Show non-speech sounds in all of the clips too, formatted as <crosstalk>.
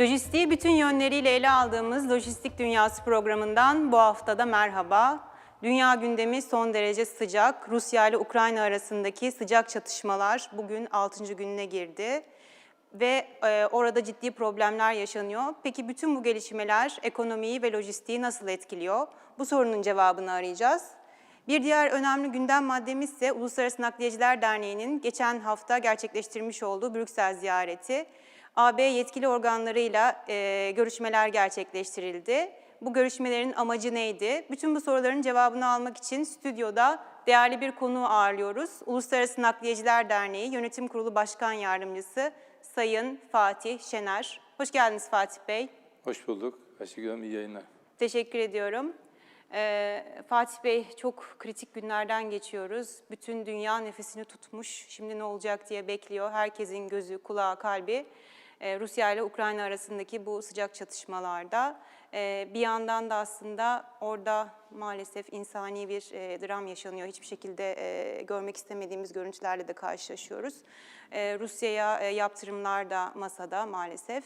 Lojistiği bütün yönleriyle ele aldığımız Lojistik Dünyası programından bu haftada merhaba. Dünya gündemi son derece sıcak. Rusya ile Ukrayna arasındaki sıcak çatışmalar bugün 6. gününe girdi ve e, orada ciddi problemler yaşanıyor. Peki bütün bu gelişmeler ekonomiyi ve lojistiği nasıl etkiliyor? Bu sorunun cevabını arayacağız. Bir diğer önemli gündem maddemiz ise Uluslararası Nakliyeciler Derneği'nin geçen hafta gerçekleştirmiş olduğu Brüksel ziyareti. AB yetkili organlarıyla e, görüşmeler gerçekleştirildi. Bu görüşmelerin amacı neydi? Bütün bu soruların cevabını almak için stüdyoda değerli bir konuğu ağırlıyoruz. Uluslararası Nakliyeciler Derneği Yönetim Kurulu Başkan Yardımcısı Sayın Fatih Şener. Hoş geldiniz Fatih Bey. Hoş bulduk. Ayşegül Hanım iyi yayınlar. Teşekkür ediyorum. Ee, Fatih Bey çok kritik günlerden geçiyoruz. Bütün dünya nefesini tutmuş. Şimdi ne olacak diye bekliyor. Herkesin gözü, kulağı, kalbi Rusya ile Ukrayna arasındaki bu sıcak çatışmalarda. E, bir yandan da aslında orada maalesef insani bir e, dram yaşanıyor. Hiçbir şekilde e, görmek istemediğimiz görüntülerle de karşılaşıyoruz. E, Rusya'ya e, yaptırımlar da masada maalesef.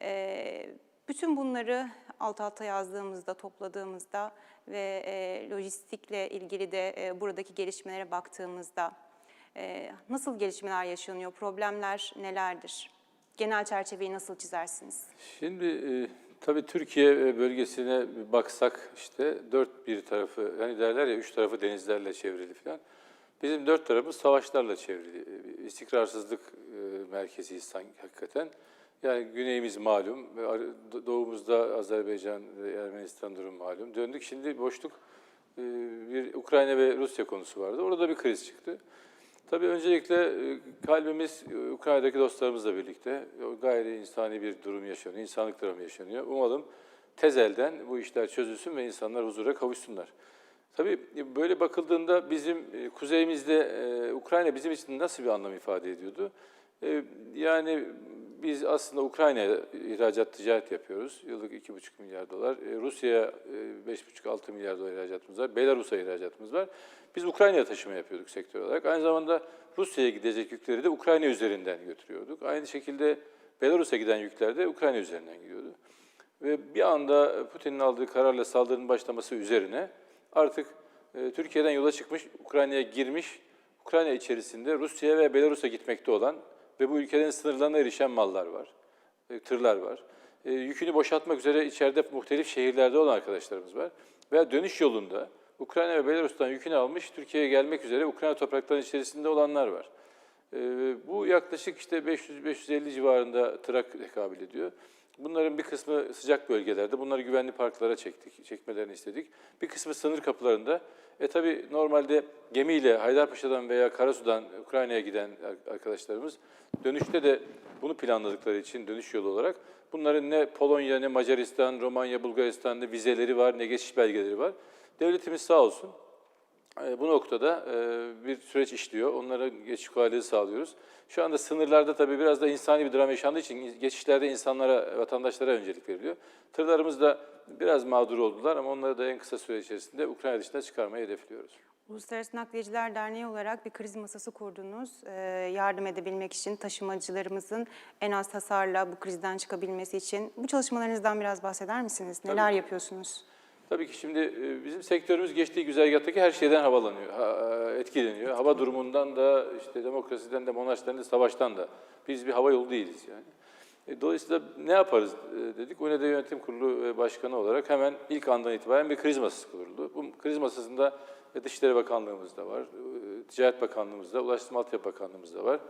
E, bütün bunları alt alta yazdığımızda, topladığımızda ve e, lojistikle ilgili de e, buradaki gelişmelere baktığımızda e, nasıl gelişmeler yaşanıyor, problemler nelerdir? Genel çerçeveyi nasıl çizersiniz? Şimdi e, tabii Türkiye bölgesine bir baksak işte dört bir tarafı, hani derler ya üç tarafı denizlerle çevrili falan. Bizim dört tarafımız savaşlarla çevrili. E, İstikrarsızlık e, merkeziyiz sanki hakikaten. Yani güneyimiz malum, doğumuzda Azerbaycan Ermenistan durum malum. Döndük şimdi boşluk e, bir Ukrayna ve Rusya konusu vardı. Orada bir kriz çıktı. Tabii öncelikle e, kalbimiz e, Ukrayna'daki dostlarımızla birlikte o gayri insani bir durum yaşanıyor, insanlık dramı yaşanıyor. Umalım tez elden bu işler çözülsün ve insanlar huzura kavuşsunlar. Tabii e, böyle bakıldığında bizim e, kuzeyimizde e, Ukrayna bizim için nasıl bir anlam ifade ediyordu? E, Yani biz aslında Ukrayna'ya ihracat ticaret yapıyoruz. Yıllık 2,5 milyar dolar. E, Rusya'ya e, 5,5-6 milyar dolar ihracatımız var. Belarus'a ihracatımız var. Biz Ukrayna'ya taşıma yapıyorduk sektör olarak. Aynı zamanda Rusya'ya gidecek yükleri de Ukrayna üzerinden götürüyorduk. Aynı şekilde Belarus'a giden yükler de Ukrayna üzerinden gidiyordu. Ve bir anda Putin'in aldığı kararla saldırının başlaması üzerine artık e, Türkiye'den yola çıkmış, Ukrayna'ya girmiş, Ukrayna içerisinde Rusya'ya ve Belarus'a gitmekte olan ve bu ülkelerin sınırlarına erişen mallar var, e, tırlar var. E, yükünü boşaltmak üzere içeride muhtelif şehirlerde olan arkadaşlarımız var. Veya dönüş yolunda Ukrayna ve Belarus'tan yükünü almış, Türkiye'ye gelmek üzere Ukrayna topraklarının içerisinde olanlar var. E, bu yaklaşık işte 500-550 civarında tırak tekabül ediyor. Bunların bir kısmı sıcak bölgelerde, bunları güvenli parklara çektik, çekmelerini istedik. Bir kısmı sınır kapılarında. E tabi normalde gemiyle Haydarpaşa'dan veya Karasu'dan Ukrayna'ya giden arkadaşlarımız dönüşte de bunu planladıkları için dönüş yolu olarak bunların ne Polonya, ne Macaristan, Romanya, Bulgaristan ne vizeleri var, ne geçiş belgeleri var. Devletimiz sağ olsun bu noktada e, bir süreç işliyor. Onlara geçiş kolaylığı sağlıyoruz. Şu anda sınırlarda tabii biraz da insani bir dram yaşandığı için geçişlerde insanlara, vatandaşlara öncelik veriliyor. Tırlarımız da biraz mağdur oldular ama onları da en kısa süre içerisinde Ukrayna dışına çıkarmayı hedefliyoruz. Uluslararası Nakliyeciler Derneği olarak bir kriz masası kurdunuz. Ee, yardım edebilmek için taşımacılarımızın en az hasarla bu krizden çıkabilmesi için. Bu çalışmalarınızdan biraz bahseder misiniz? Neler yapıyorsunuz? Tabii ki şimdi e, bizim sektörümüz geçtiği güzergahtaki her şeyden havalanıyor, ha- e, etkileniyor. Hava durumundan da, işte demokrasiden de, monarşiden de, savaştan da. Biz bir hava yolu değiliz yani. E, Dolayısıyla ne yaparız dedik. UNEDE Yönetim Kurulu Başkanı olarak hemen ilk andan itibaren bir kriz masası kuruldu. Bu kriz masasında Dışişleri Bakanlığımız da var, Ticaret Bakanlığımız da, Ulaştırma Altyapı Bakanlığımız da var.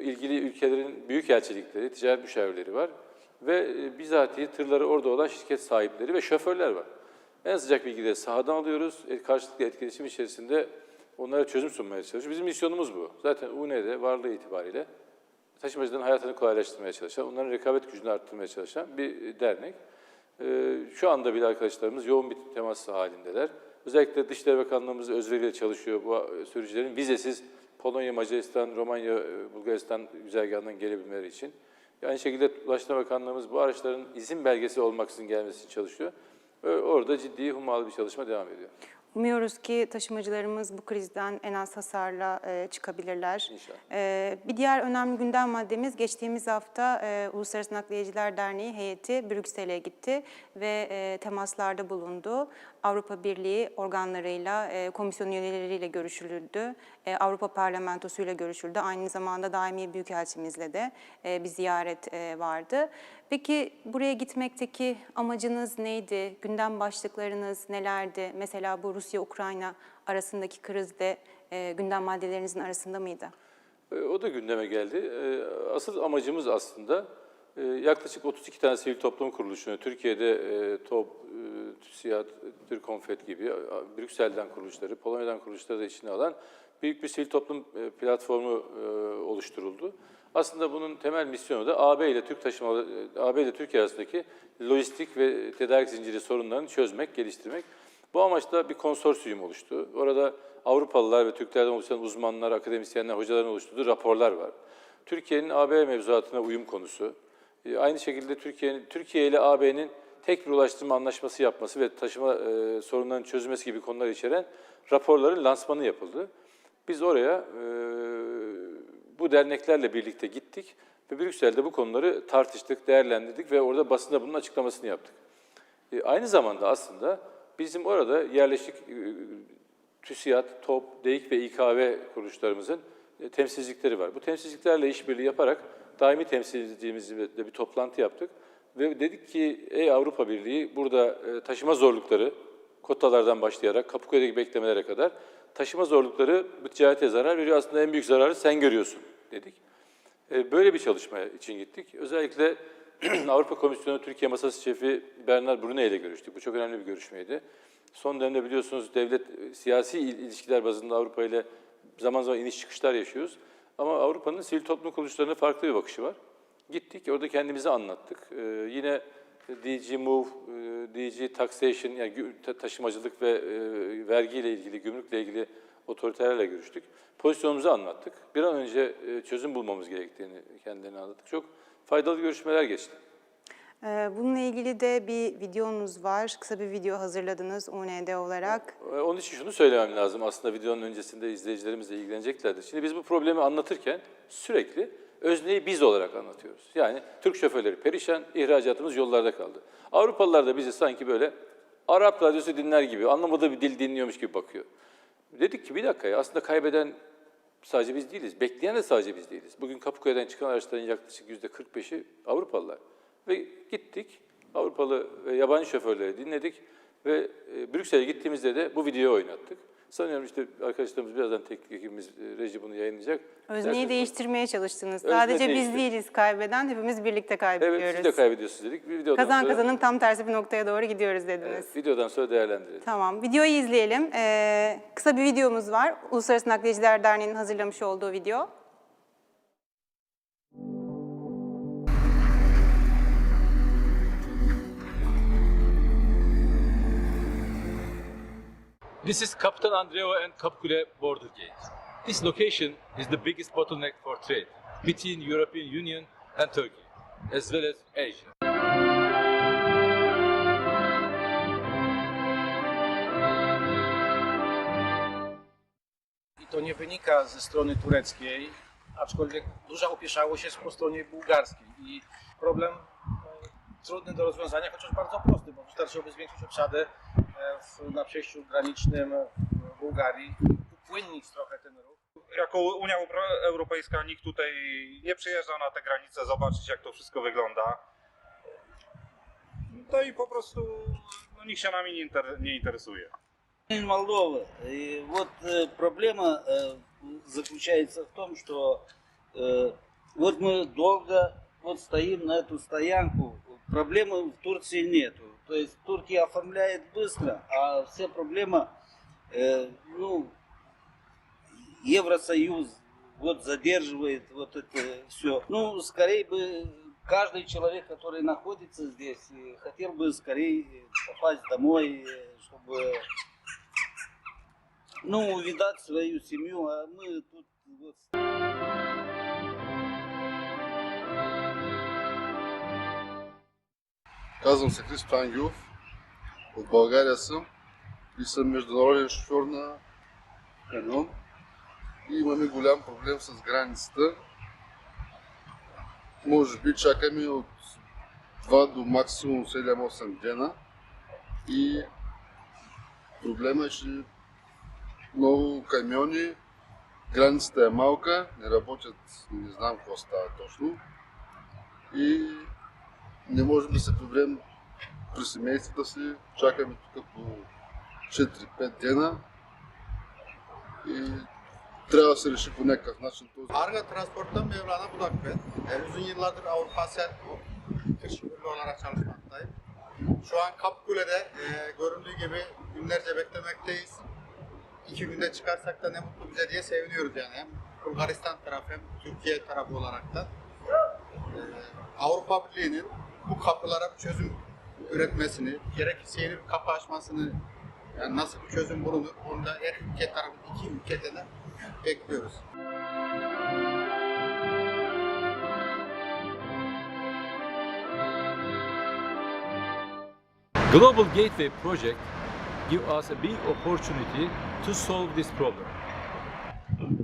İlgili ülkelerin büyükelçilikleri, ticaret müşavirleri var ve bizatihi tırları orada olan şirket sahipleri ve şoförler var. En sıcak bilgileri sahadan alıyoruz. E, Karşılıklı etkileşim içerisinde onlara çözüm sunmaya çalışıyoruz. Bizim misyonumuz bu. Zaten UNE'de varlığı itibariyle taşımacıların hayatını kolaylaştırmaya çalışan, onların rekabet gücünü arttırmaya çalışan bir dernek. Ee, Şu anda bile arkadaşlarımız yoğun bir temas halindeler. Özellikle Dışişleri Bakanlığımız özveriyle çalışıyor bu sürücülerin vizesiz Polonya, Macaristan, Romanya, e, Bulgaristan güzergahından gelebilmeleri için. Aynı şekilde Ulaştırma Bakanlığımız bu araçların izin belgesi olmaksızın gelmesi için çalışıyor. Orada ciddi hummalı bir çalışma devam ediyor. Umuyoruz ki taşımacılarımız bu krizden en az hasarla e, çıkabilirler. İnşallah. E, bir diğer önemli gündem maddemiz geçtiğimiz hafta e, Uluslararası Nakliyeciler Derneği heyeti Brüksel'e gitti ve e, temaslarda bulundu. Avrupa Birliği organlarıyla, e, komisyon üyeleriyle görüşüldü. E, Avrupa Parlamentosu ile görüşüldü. Aynı zamanda daimi büyükelçimizle de e, bir ziyaret e, vardı. Peki buraya gitmekteki amacınız neydi? Gündem başlıklarınız nelerdi? Mesela bu Rusya-Ukrayna arasındaki kriz de e, gündem maddelerinizin arasında mıydı? E, O da gündeme geldi. E, Asıl amacımız aslında e, yaklaşık 32 tane sivil toplum kuruluşunu, Türkiye'de e, TOP, e, TÜSİAD, Türkonfet gibi, e, Brüksel'den kuruluşları, Polonya'dan kuruluşları da içine alan büyük bir sivil toplum e, platformu e, oluşturuldu. Aslında bunun temel misyonu da AB ile Türk taşımalı, e, AB ile Türkiye arasındaki lojistik ve tedarik zinciri sorunlarını çözmek, geliştirmek. Bu amaçla bir konsorsiyum oluştu. Orada Avrupalılar ve Türklerden oluşan uzmanlar, akademisyenler, hocaların oluşturduğu raporlar var. Türkiye'nin AB mevzuatına uyum konusu. E, Aynı şekilde Türkiye'nin Türkiye ile AB'nin tek bir ulaştırma anlaşması yapması ve taşıma e, sorunlarının çözülmesi gibi konular içeren raporların lansmanı yapıldı. Biz oraya e, bu derneklerle birlikte gittik ve Brüksel'de bu konuları tartıştık, değerlendirdik ve orada basında bunun açıklamasını yaptık. E, Aynı zamanda aslında bizim orada yerleşik e, TÜSİAD, TOP, DEİK ve İKV kuruluşlarımızın e, temsilcilikleri var. Bu temsilciliklerle işbirliği yaparak daimi temsilciliğimizle bir toplantı yaptık. Ve dedik ki ey Avrupa Birliği burada e, taşıma zorlukları, kotalardan başlayarak Kapıköy'deki beklemelere kadar taşıma zorlukları ticarete zarar veriyor. Aslında en büyük zararı sen görüyorsun dedik. E, Böyle bir çalışma için gittik. Özellikle <clears throat> Avrupa Komisyonu Türkiye Masası Şefi Bernard Brune ile görüştük. Bu çok önemli bir görüşmeydi. Son dönemde biliyorsunuz devlet e, siyasi il- ilişkiler bazında Avrupa ile zaman zaman iniş çıkışlar yaşıyoruz. Ama Avrupa'nın sivil toplum kuruluşlarına farklı bir bakışı var. Gittik, orada kendimizi anlattık. Ee, yine DG Move, e, DG Taxation, yani taşımacılık ve e, vergiyle ilgili, gümrükle ilgili otoritelerle görüştük. Pozisyonumuzu anlattık. Bir an önce e, çözüm bulmamız gerektiğini kendilerine anlattık. Çok faydalı görüşmeler geçti. Ee, Bununla ilgili de bir videonuz var. Kısa bir video hazırladınız UND olarak. Ee, Onun için şunu söylemem lazım. Aslında videonun öncesinde izleyicilerimiz de ilgileneceklerdir. Şimdi biz bu problemi anlatırken sürekli özneyi biz olarak anlatıyoruz. Yani Türk şoförleri perişan, ihracatımız yollarda kaldı. Avrupalılar da bizi sanki böyle Arap radyosu dinler gibi, anlamadığı bir dil dinliyormuş gibi bakıyor. Dedik ki bir dakika ya aslında kaybeden sadece biz değiliz. Bekleyen de sadece biz değiliz. Bugün Kapıköy'den çıkan araçların yaklaşık yüzde 45'i Avrupalılar. Ve gittik Avrupalı ve yabancı şoförleri dinledik ve e, Brüksel'e gittiğimizde de bu videoyu oynattık. Sanıyorum işte arkadaşlarımız birazdan teknik ekibimiz, e, reji bunu yayınlayacak. Özneyi İsterseniz- değiştirmeye çalıştınız. Özne Sadece biz değişti. değiliz kaybeden, hepimiz birlikte kaybediyoruz. Evet siz de kaybediyorsunuz dedik. Bir videodan Kazan sonra, kazanın tam tersi bir noktaya doğru gidiyoruz dediniz. Evet, videodan sonra değerlendirelim. Tamam, videoyu izleyelim. Ee, kısa bir videomuz var. Uluslararası Nakliyeciler Derneği'nin hazırlamış olduğu video. This is Captain Andreo and Kapkule border gate. This location is the biggest bottleneck for trade between European Union and Turkey, as well as Asia. I to nie wynika ze strony tureckiej, aczkolwiek duża opieszałość jest po stronie bułgarskiej. I problem e, trudny do rozwiązania, chociaż bardzo prosty, bo wystarczyłoby zwiększyć obsadę w, na przejściu granicznym w Bułgarii, upłynnić trochę ten ruch. jako Unia Euro- Europejska nikt tutaj nie przyjeżdża na te granice zobaczyć jak to wszystko wygląda. No i po prostu no, nikt się nami nie, inter, nie interesuje. Из Молдовы. И вот э, проблема э, заключается в том, что э, вот мы долго вот стоим на эту стоянку. Проблемы в Турции нету. То есть Турция оформляет быстро, а вся проблема, э, ну, Евросоюз вот задерживает вот это все. Ну, скорее бы каждый человек, который находится здесь, э, хотел бы скорее попасть домой, э, чтобы ну, увидать свою семью, а мы тут вот Казвам се Христо Ангелов. От България съм. и съм международен шофьор на камион. И имаме голям проблем с границата. Може би чакаме от 2 до максимум 7-8 дена. И проблема е, че много камиони, границата е малка, не работят, не знам какво става точно. И не можем да се приберем при семействата си, чакаме тук по 4-5 дена и трябва да се реши по някакъв начин този Arga Transport'tan Mevlana Budak ben. E, uzun yıllardır Avrupa Asya tır şoförü olarak çalışmaktayım. Şu an Kapkule'de e, göründüğü gibi günlerce beklemekteyiz. İki günde çıkarsak da ne mutlu bize diye seviniyoruz yani. Hem Bulgaristan tarafı hem Türkiye tarafı olarak da. E, Avrupa Birliği'nin bu kapılara bir çözüm üretmesini, gerekirse yeni bir kapı açmasını yani nasıl bir çözüm bulunur onu da her ülke tarafı, iki ülkede de bekliyoruz. Global Gateway project give us a big opportunity to solve this problem.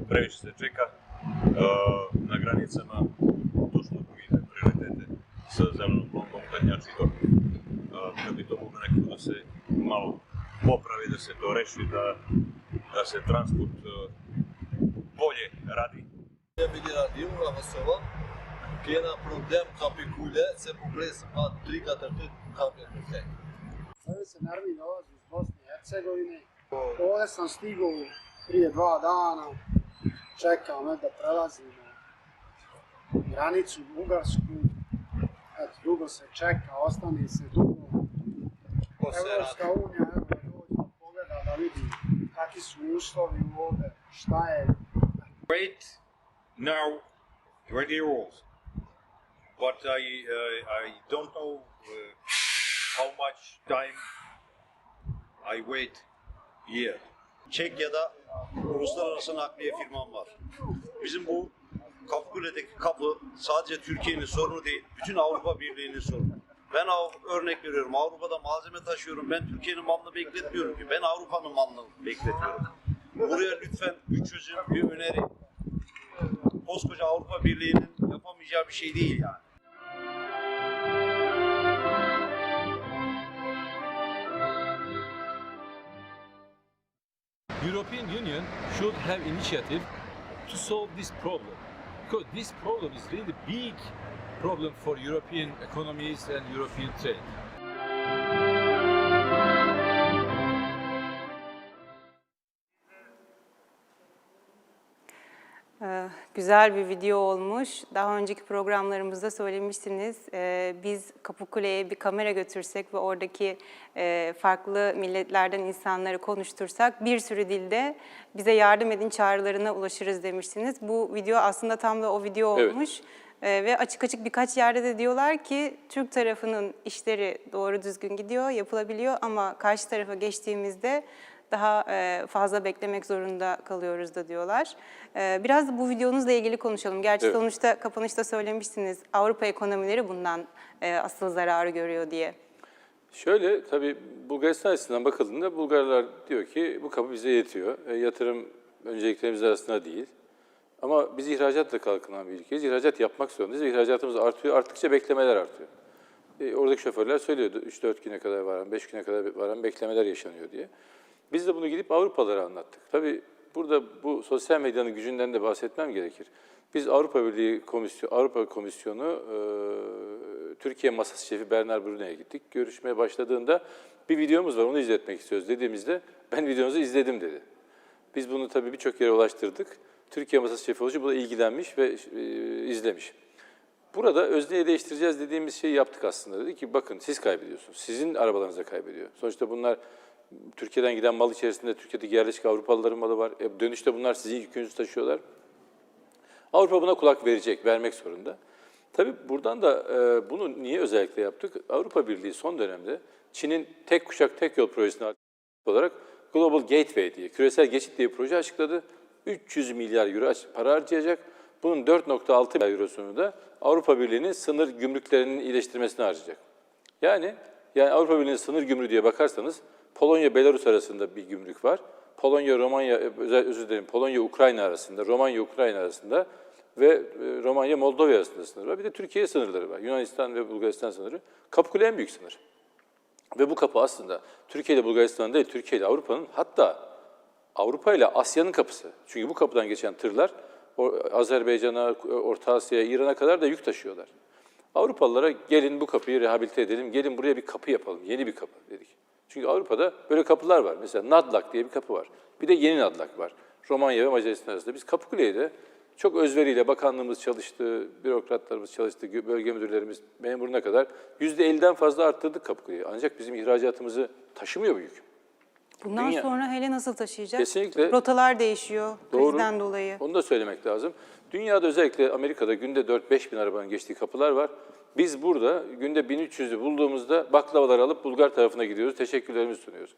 Previše se čeka uh, na granicama točno vide prioritete sa zelenom blongom kadnjači do. Uh, kad bi to moglo nekako da se malo popravi, da se to reši, da, da se transport uh, bolje radi. miliardi euro la Kosova, kena problem kapikule se popresa pa tri katarte kapikule. Sada se Nermin dolazi iz Bosne i Hercegovine. Ovdje sam stigao prije dva dana. Čekam eto, da prelazim granicu Bugarsku. Eto, dugo se čeka, ostane se dugo. Evropska unija, evo, da pogleda da vidim kakvi su uslovi ovdje, šta je. wait now 20 years. But I, uh, I don't know uh, how much time I wait here. Çekya'da uluslararası nakliye firmam var. Bizim bu Kapkule'deki kapı sadece Türkiye'nin sorunu değil, bütün Avrupa Birliği'nin sorunu. Ben örnek veriyorum, Avrupa'da malzeme taşıyorum. Ben Türkiye'nin malını bekletmiyorum ki. Ben Avrupa'nın malını bekletiyorum. Buraya lütfen bir çözüm, bir öneri. Koskoca Avrupa Birliği'nin yapamayacağı bir şey değil yani. European Union should have initiative to solve this problem because this problem is really big problem for European economies and European trade. Güzel bir video olmuş. Daha önceki programlarımızda söylemiştiniz. Ee, Biz Kapıkule'ye bir kamera götürsek ve oradaki e, farklı milletlerden insanları konuştursak bir sürü dilde bize yardım edin çağrılarına ulaşırız demiştiniz. Bu video aslında tam da o video Evet. olmuş. Ee, Ve açık açık birkaç yerde de diyorlar ki Türk tarafının işleri doğru düzgün gidiyor, yapılabiliyor ama karşı tarafa geçtiğimizde daha e, fazla beklemek zorunda kalıyoruz da diyorlar. Ee, Biraz da bu videonuzla ilgili konuşalım. Gerçi Evet. sonuçta kapanışta söylemiştiniz Avrupa ekonomileri bundan e, asıl zararı görüyor diye. Şöyle tabii Bulgaristan açısından bakıldığında Bulgarlar diyor ki bu kapı bize yetiyor. E, yatırım önceliklerimiz arasında değil. Ama biz ihracatla kalkınan bir ülkeyiz. İhracat yapmak zorundayız ihracatımız artıyor. Arttıkça beklemeler artıyor. E, oradaki şoförler söylüyordu 3-4 güne kadar varan, 5 güne kadar varan beklemeler yaşanıyor diye. Biz de bunu gidip Avrupalara anlattık. Tabii burada bu sosyal medyanın gücünden de bahsetmem gerekir. Biz Avrupa Birliği Komisyonu, Avrupa Komisyonu e, Türkiye Masası Şefi Bernard Brunel'e gittik. Görüşmeye başladığında bir videomuz var, onu izletmek istiyoruz dediğimizde ben videonuzu izledim dedi. Biz bunu tabii birçok yere ulaştırdık. Türkiye Masası Şefi Olucu buna ilgilenmiş ve e, izlemiş. Burada özneyi değiştireceğiz dediğimiz şeyi yaptık aslında. Dedi ki bakın siz kaybediyorsunuz. Sizin arabalarınıza kaybediyor. Sonuçta bunlar Türkiye'den giden mal içerisinde Türkiye'deki yerleşik Avrupalıların malı var. E, dönüşte bunlar sizin yükünüzü taşıyorlar. Avrupa buna kulak verecek, vermek zorunda. Tabii buradan da e, bunu niye özellikle yaptık? Avrupa Birliği son dönemde Çin'in tek kuşak tek yol projesine olarak Global Gateway diye, küresel geçit diye proje açıkladı. 300 milyar euro para harcayacak. Bunun 4.6 milyar eurosunu da Avrupa Birliği'nin sınır gümrüklerinin iyileştirmesine harcayacak. Yani yani Avrupa Birliği'nin sınır gümrüğü diye bakarsanız Polonya Belarus arasında bir gümrük var. Polonya Romanya e, özür dilerim. Polonya Ukrayna arasında, Romanya Ukrayna arasında ve e, Romanya Moldova arasında sınır var. Bir de Türkiye sınırları var. Yunanistan ve Bulgaristan sınırı. Kapıkule en büyük sınır. Ve bu kapı aslında Türkiye ile Bulgaristan değil, Türkiye ile Avrupa'nın hatta Avrupa ile Asya'nın kapısı. Çünkü bu kapıdan geçen tırlar Azerbaycan'a, Orta Asya'ya, İran'a kadar da yük taşıyorlar. Avrupalılara gelin bu kapıyı rehabilite edelim, gelin buraya bir kapı yapalım, yeni bir kapı dedik. Çünkü Avrupa'da böyle kapılar var. Mesela Nadlak diye bir kapı var. Bir de yeni Nadlak var. Romanya ve Macaristan arasında. Biz Kapıkule'yi de çok özveriyle bakanlığımız çalıştı, bürokratlarımız çalıştı, bölge müdürlerimiz memuruna kadar %50'den fazla arttırdık Kapıkule'yi. Ancak bizim ihracatımızı taşımıyor bu yük. Bundan Dünya- sonra hele nasıl taşıyacak? Kesinlikle. Rotalar değişiyor Doğru. krizden dolayı. Onu da söylemek lazım. Dünyada özellikle Amerika'da günde 4-5 bin arabanın geçtiği kapılar var. Biz burada günde 1300'ü bulduğumuzda baklavalar alıp Bulgar tarafına gidiyoruz, teşekkürlerimizi sunuyoruz.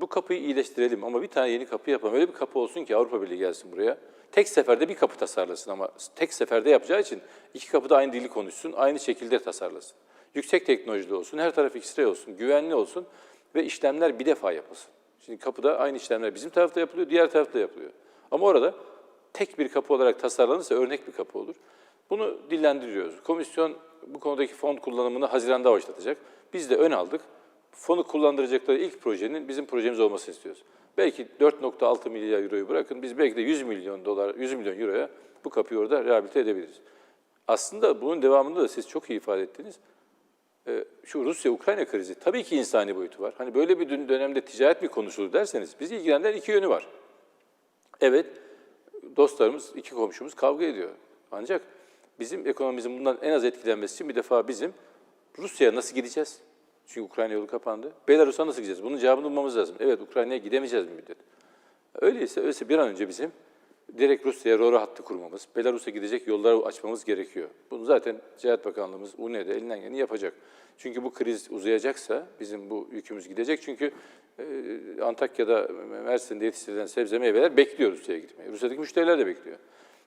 Bu kapıyı iyileştirelim ama bir tane yeni kapı yapalım. Öyle bir kapı olsun ki Avrupa Birliği gelsin buraya. Tek seferde bir kapı tasarlasın ama tek seferde yapacağı için iki kapı da aynı dili konuşsun, aynı şekilde tasarlasın. Yüksek teknolojili olsun, her taraf X-ray olsun, güvenli olsun ve işlemler bir defa yapılsın. Şimdi kapıda aynı işlemler bizim tarafta yapılıyor, diğer tarafta yapılıyor. Ama orada tek bir kapı olarak tasarlanırsa örnek bir kapı olur. Bunu dillendiriyoruz. Komisyon bu konudaki fon kullanımını Haziran'da başlatacak. Biz de ön aldık. Fonu kullandıracakları ilk projenin bizim projemiz olmasını istiyoruz. Belki 4.6 milyar euroyu bırakın, biz belki de 100 milyon dolar, 100 milyon euroya bu kapıyı orada rehabilite edebiliriz. Aslında bunun devamında da siz çok iyi ifade ettiniz. Ee, Şu Rusya-Ukrayna krizi tabii ki insani boyutu var. Hani böyle bir dön- dönemde ticaret mi konuşulur derseniz, bizi ilgilendiren iki yönü var. Evet, dostlarımız, iki komşumuz kavga ediyor. Ancak bizim ekonomimizin bundan en az etkilenmesi için bir defa bizim Rusya'ya nasıl gideceğiz? Çünkü Ukrayna yolu kapandı. Belarus'a nasıl gideceğiz? Bunun cevabını bulmamız lazım. Evet, Ukrayna'ya gidemeyeceğiz bir müddet. Öyleyse, öyleyse bir an önce bizim direkt Rusya'ya roro hattı kurmamız, Belarus'a gidecek yolları açmamız gerekiyor. Bunu zaten Ticaret Bakanlığımız, UNE'de elinden geleni yapacak. Çünkü bu kriz uzayacaksa bizim bu yükümüz gidecek. Çünkü e, Antakya'da, Mersin'de yetiştirilen sebze meyveler bekliyor Rusya'ya gitmeyi. Rusya'daki müşteriler de bekliyor.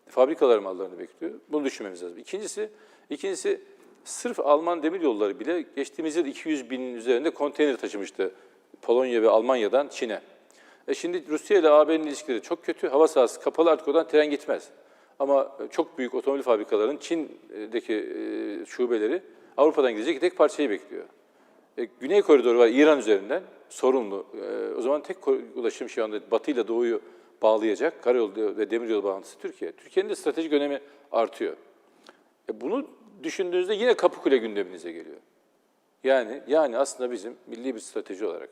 Fabrikalar mallarını bekliyor. Bunu düşünmemiz lazım. İkincisi, ikincisi sırf Alman demir yolları bile geçtiğimiz yıl 200 binin üzerinde konteyner taşımıştı Polonya ve Almanya'dan Çin'e. E şimdi Rusya ile AB'nin ilişkileri çok kötü. Hava sahası kapalı artık oradan tren gitmez. Ama çok büyük otomobil fabrikalarının Çin'deki e, şubeleri Avrupa'dan gidecek tek parçayı bekliyor. E, Güney koridoru var İran üzerinden sorumlu. E, o zaman tek ulaşım şu anda Batı ile Doğu'yu bağlayacak karayolu ve demiryolu bağlantısı Türkiye. Türkiye'nin de stratejik önemi artıyor. E, bunu düşündüğünüzde yine Kapıkule gündeminize geliyor. Yani yani aslında bizim milli bir strateji olarak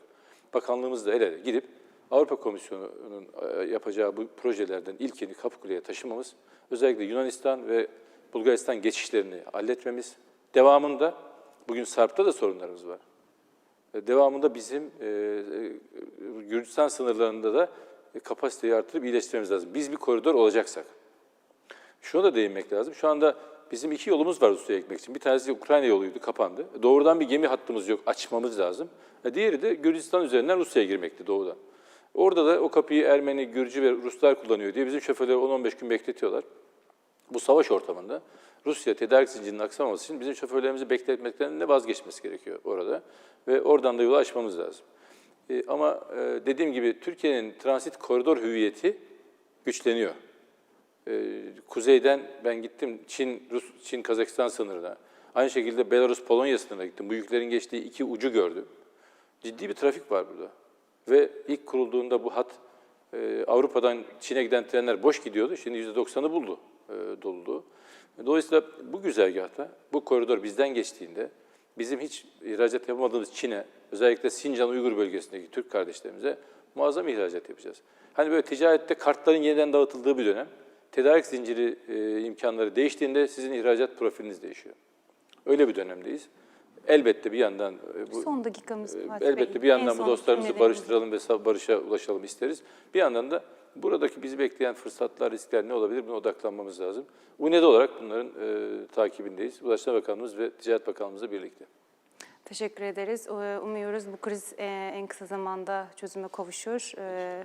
bakanlığımızla el ele gidip Avrupa Komisyonu'nun e, yapacağı bu projelerden ilkini Kapıkule'ye taşımamız, özellikle Yunanistan ve Bulgaristan geçişlerini halletmemiz, devamında bugün Sarp'ta da sorunlarımız var. E, Devamında bizim e, e, Gürcistan sınırlarında da kapasiteyi artırıp iyileştirmemiz lazım. Biz bir koridor olacaksak. Şuna da değinmek lazım. Şu anda bizim iki yolumuz var Rusya'ya gitmek için. Bir tanesi Ukrayna yoluydu, kapandı. Doğrudan bir gemi hattımız yok, açmamız lazım. E, Diğeri de Gürcistan üzerinden Rusya'ya girmekti doğudan. Orada da o kapıyı Ermeni, Gürcü ve Ruslar kullanıyor diye bizim şoförleri 10-15 gün bekletiyorlar. Bu savaş ortamında Rusya tedarik zincirinin aksamaması için bizim şoförlerimizi bekletmekten de vazgeçmesi gerekiyor orada. Ve oradan da yolu açmamız lazım. E, ama e, dediğim gibi Türkiye'nin transit koridor hüviyeti güçleniyor. Ee, kuzeyden ben gittim Çin, Rus, Çin, Kazakistan sınırına. Aynı şekilde Belarus, Polonya sınırına gittim. Bu yüklerin geçtiği iki ucu gördüm. Ciddi bir trafik var burada. Ve ilk kurulduğunda bu hat e, Avrupa'dan Çin'e giden trenler boş gidiyordu. Şimdi %90'ı buldu e, doluluğu. Dolayısıyla bu güzergahta, bu koridor bizden geçtiğinde bizim hiç ihracat yapamadığımız Çin'e, özellikle Sincan Uygur bölgesindeki Türk kardeşlerimize muazzam ihracat yapacağız. Hani böyle ticarette kartların yeniden dağıtıldığı bir dönem, tedarik zinciri e, imkanları değiştiğinde sizin ihracat profiliniz değişiyor. Öyle bir dönemdeyiz. Elbette bir yandan e, bu Son dakikamız e, Fatih Bey. elbette bir En yandan bu dostlarımızı barıştıralım ve barışa ulaşalım isteriz. Bir yandan da buradaki bizi bekleyen fırsatlar, riskler ne olabilir buna odaklanmamız lazım. UNED olarak bunların e, takibindeyiz. Ulaştırma Bakanlığımız ve Ticaret Bakanlığımızla birlikte. Teşekkür ederiz. Ee, Umuyoruz bu kriz e, en kısa zamanda çözüme kavuşur. Ee,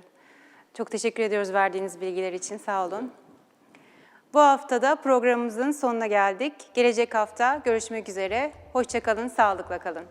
Çok teşekkür ediyoruz verdiğiniz bilgiler için. Sağ olun. Bu haftada programımızın sonuna geldik. Gelecek hafta görüşmek üzere. Hoşçakalın, sağlıkla kalın.